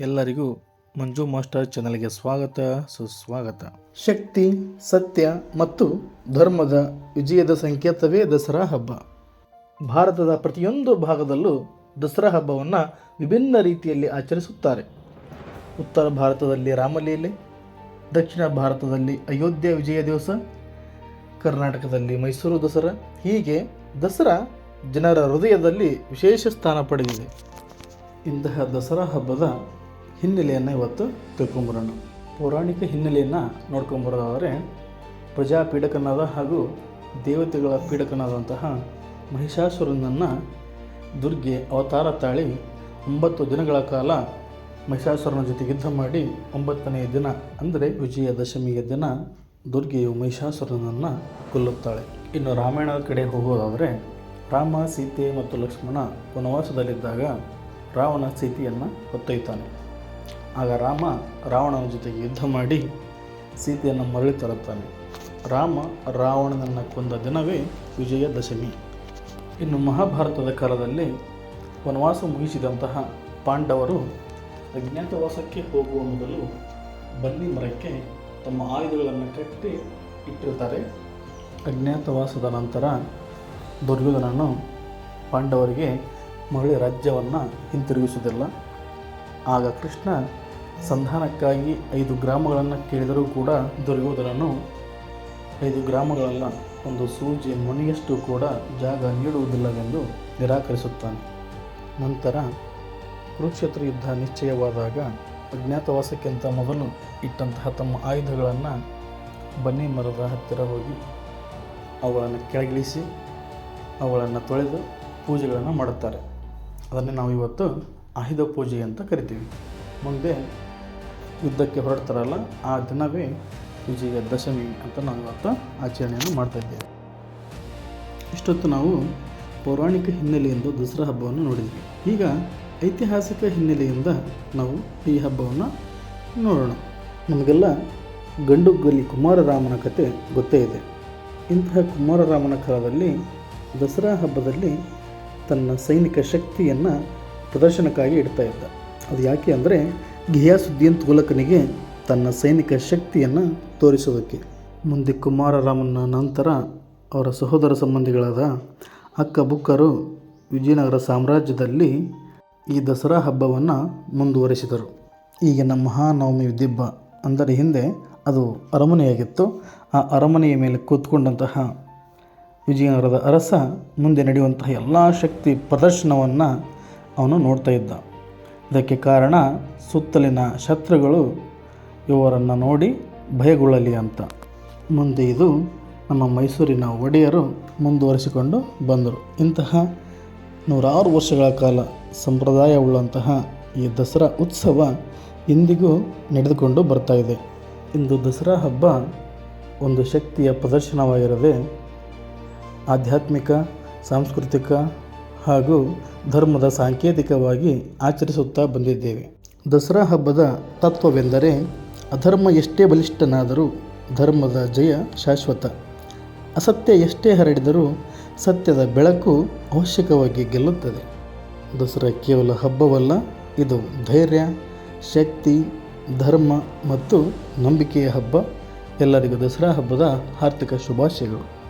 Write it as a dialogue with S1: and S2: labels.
S1: ಎಲ್ಲರಿಗೂ ಮಂಜು ಮಾಸ್ಟರ್ ಚಾನಲ್ಗೆ ಸ್ವಾಗತ, ಸುಸ್ವಾಗತ. ಶಕ್ತಿ, ಸತ್ಯ ಮತ್ತು ಧರ್ಮದ ವಿಜಯದ ಸಂಕೇತವೇ ದಸರಾ ಹಬ್ಬ. ಭಾರತದ ಪ್ರತಿಯೊಂದು ಭಾಗದಲ್ಲೂ ದಸರಾ ಹಬ್ಬವನ್ನು ವಿಭಿನ್ನ ರೀತಿಯಲ್ಲಿ ಆಚರಿಸುತ್ತಾರೆ. ಉತ್ತರ ಭಾರತದಲ್ಲಿ ರಾಮಲೀಲೆ, ದಕ್ಷಿಣ ಭಾರತದಲ್ಲಿ ಅಯೋಧ್ಯೆ ವಿಜಯ ದಿವಸ, ಕರ್ನಾಟಕದಲ್ಲಿ ಮೈಸೂರು ದಸರಾ. ಹೀಗೆ ದಸರಾ ಜನರ ಹೃದಯದಲ್ಲಿ ವಿಶೇಷ ಸ್ಥಾನ ಪಡೆದಿದೆ. ಇಂತಹ ದಸರಾ ಹಬ್ಬದ ಹಿನ್ನೆಲೆಯನ್ನು ಇವತ್ತು ತಿಳ್ಕೊಂಬರೋಣ. ಪೌರಾಣಿಕ ಹಿನ್ನೆಲೆಯನ್ನು ನೋಡ್ಕೊಂಬರೋದಾದರೆ ಪ್ರಜಾಪೀಡಕನಾದ ಹಾಗೂ ದೇವತೆಗಳ ಪೀಡಕನಾದಂತಹ ಮಹಿಷಾಸುರನನ್ನು ದುರ್ಗೆ ಅವತಾರ ತಾಳಿ ಒಂಬತ್ತು ದಿನಗಳ ಕಾಲ ಮಹಿಷಾಸುರನ ಜೊತೆ ಯುದ್ಧ ಮಾಡಿ ಒಂಬತ್ತನೆಯ ದಿನ, ಅಂದರೆ ವಿಜಯದಶಮಿಯ ದಿನ ದುರ್ಗೆಯು ಮಹಿಷಾಸುರನನ್ನು ಕೊಲ್ಲುತ್ತಾಳೆ. ಇನ್ನು ರಾಮಾಯಣದ ಕಡೆ ಹೋಗೋದಾದರೆ ರಾಮ, ಸೀತೆ ಮತ್ತು ಲಕ್ಷ್ಮಣ ವನವಾಸದಲ್ಲಿದ್ದಾಗ ರಾವಣ ಸೀತೆಯನ್ನು ಹೊತ್ತೊಯ್ತಾನೆ ಆಗ ರಾಮ ರಾವಣನ ಜೊತೆಗೆ ಯುದ್ಧ ಮಾಡಿ ಸೀತೆಯನ್ನು ಮರಳಿ ತರುತ್ತಾನೆ. ರಾಮ ರಾವಣನನ್ನು ಕೊಂದ ದಿನವೇ ವಿಜಯದಶಮಿ ಇನ್ನು ಮಹಾಭಾರತದ ಕಾಲದಲ್ಲಿ ವನವಾಸ ಮುಗಿಸಿದಂತಹ ಪಾಂಡವರು ಅಜ್ಞಾತವಾಸಕ್ಕೆ ಹೋಗುವ ಮೊದಲು ಬನ್ನಿ ಮರಕ್ಕೆ ತಮ್ಮ ಆಯುಧಗಳನ್ನು ಕಟ್ಟಿ ಇಟ್ಟಿರ್ತಾರೆ. ಅಜ್ಞಾತವಾಸದ ನಂತರ ದುರ್ಯೋಧನನು ಪಾಂಡವರಿಗೆ ಮರಳಿ ರಾಜ್ಯವನ್ನು ಹಿಂತಿರುಗಿಸುವುದಿಲ್ಲ. ಆಗ ಕೃಷ್ಣ ಸಂಧಾನಕ್ಕಾಗಿ ಐದು ಗ್ರಾಮಗಳನ್ನು ಕೇಳಿದರೂ ಕೂಡ ದೊರೆಯುವುದರನ್ನು ಐದು ಗ್ರಾಮಗಳಲ್ಲ, ಒಂದು ಸೂಜಿ ಮನೆಯಷ್ಟು ಕೂಡ ಜಾಗ ನೀಡುವುದಿಲ್ಲವೆಂದು ನಿರಾಕರಿಸುತ್ತಾನೆ. ನಂತರ ಕುರುಕ್ಷೇತ್ರ ಯುದ್ಧ ನಿಶ್ಚಯವಾದಾಗ ಅಜ್ಞಾತವಾಸಕ್ಕಿಂತ ಮೊದಲು ಇಟ್ಟಂತಹ ತಮ್ಮ ಆಯುಧಗಳನ್ನು ಬನ್ನಿ ಮರದ ಹತ್ತಿರ ಹೋಗಿ ಅವುಗಳನ್ನು ಕೆಳಗಿಳಿಸಿ ಅವುಗಳನ್ನು ತೊಳೆದು ಪೂಜೆಗಳನ್ನು ಮಾಡುತ್ತಾರೆ. ಅದನ್ನೇ ನಾವು ಇವತ್ತು ಆಯುಧ ಪೂಜೆ ಅಂತ ಕರಿತೀವಿ. ಮುಂದೆ ಯುದ್ಧಕ್ಕೆ ಹೊರಡ್ತಾರಲ್ಲ, ಆ ದಿನವೇ ವಿಜಯ ದಶಮಿ ಅಂತ ನಾವು ಇವತ್ತು ಆಚರಣೆಯನ್ನು ಮಾಡ್ತಾ ಇದ್ದೇವೆ. ಇಷ್ಟೊತ್ತು ನಾವು ಪೌರಾಣಿಕ ಹಿನ್ನೆಲೆಯಿಂದ ದಸರಾ ಹಬ್ಬವನ್ನು ನೋಡಿದ್ವಿ. ಈಗ ಐತಿಹಾಸಿಕ ಹಿನ್ನೆಲೆಯಿಂದ ನಾವು ಈ ಹಬ್ಬವನ್ನು ನೋಡೋಣ. ನಮಗೆಲ್ಲ ಗಂಡುಗಲಿ ಕುಮಾರರಾಮನ ಕತೆ ಗೊತ್ತೇ ಇದೆ. ಇಂತಹ ಕುಮಾರರಾಮನ ಕಾಲದಲ್ಲಿ ದಸರಾ ಹಬ್ಬದಲ್ಲಿ ತನ್ನ ಸೈನಿಕ ಶಕ್ತಿಯನ್ನು ಪ್ರದರ್ಶನಕ್ಕಾಗಿ ಇಡ್ತಾ ಇದ್ದ. ಅದು ಯಾಕೆ ಅಂದರೆ ಘಿಯಾಸುದ್ದೀನ್ ತುಘಲಕನಿಗೆ ತನ್ನ ಸೈನಿಕ ಶಕ್ತಿಯನ್ನು ತೋರಿಸೋದಕ್ಕೆ ಮುಂದೆ ಕುಮಾರರಾಮನ ನಂತರ ಅವರ ಸಹೋದರ ಸಂಬಂಧಿಗಳಾದ ಅಕ್ಕ ಬುಕ್ಕರು ವಿಜಯನಗರ ಸಾಮ್ರಾಜ್ಯದಲ್ಲಿ ಈ ದಸರಾ ಹಬ್ಬವನ್ನು ಮುಂದುವರಿಸಿದರು. ಈಗಿನ ಮಹಾನವಮಿ ದಿಬ್ಬ ಅಂದರೆ ಹಿಂದೆ ಅದು ಅರಮನೆಯಾಗಿತ್ತು. ಆ ಅರಮನೆಯ ಮೇಲೆ ಕೂತ್ಕೊಂಡಂತಹ ವಿಜಯನಗರದ ಅರಸ ಮುಂದೆ ನಡೆಯುವಂತಹ ಎಲ್ಲ ಶಕ್ತಿ ಪ್ರದರ್ಶನವನ್ನು ಅವನು ನೋಡ್ತಾ ಇದ್ದ. ಇದಕ್ಕೆ ಕಾರಣ ಸುತ್ತಲಿನ ಶತ್ರುಗಳು ಇವರನ್ನು ನೋಡಿ ಭಯಗೊಳ್ಳಲಿ ಅಂತ. ಮುಂದೆ ಇದು ನಮ್ಮ ಮೈಸೂರಿನ ಒಡೆಯರು ಮುಂದುವರಿಸಿಕೊಂಡು ಬಂದರು. ಇಂತಹ ನೂರಾರು ವರ್ಷಗಳ ಕಾಲ ಸಂಪ್ರದಾಯವುಳ್ಳಂತಹ ಈ ದಸರಾ ಉತ್ಸವ ಇಂದಿಗೂ ನಡೆದುಕೊಂಡು ಬರ್ತಾ ಇದೆ. ಇಂದು ದಸರಾ ಹಬ್ಬ ಒಂದು ಶಕ್ತಿಯ ಪ್ರದರ್ಶನವಾಗಿರದೆ ಆಧ್ಯಾತ್ಮಿಕ, ಸಾಂಸ್ಕೃತಿಕ ಹಾಗೂ ಧರ್ಮದ ಸಾಂಕೇತಿಕವಾಗಿ ಆಚರಿಸುತ್ತಾ ಬಂದಿದ್ದೇವೆ. ದಸರಾ ಹಬ್ಬದ ತತ್ವವೆಂದರೆ, ಅಧರ್ಮ ಎಷ್ಟೇ ಬಲಿಷ್ಠನಾದರೂ ಧರ್ಮದ ಜಯ ಶಾಶ್ವತ. ಅಸತ್ಯ ಎಷ್ಟೇ ಹರಡಿದರೂ ಸತ್ಯದ ಬೆಳಕು ಅವಶ್ಯಕವಾಗಿ ಗೆಲ್ಲುತ್ತದೆ. ದಸರಾ ಕೇವಲ ಹಬ್ಬವಲ್ಲ, ಇದು ಧೈರ್ಯ, ಶಕ್ತಿ, ಧರ್ಮ ಮತ್ತು ನಂಬಿಕೆಯ ಹಬ್ಬ. ಎಲ್ಲರಿಗೂ ದಸರಾ ಹಬ್ಬದ ಹಾರ್ದಿಕ ಶುಭಾಶಯಗಳು.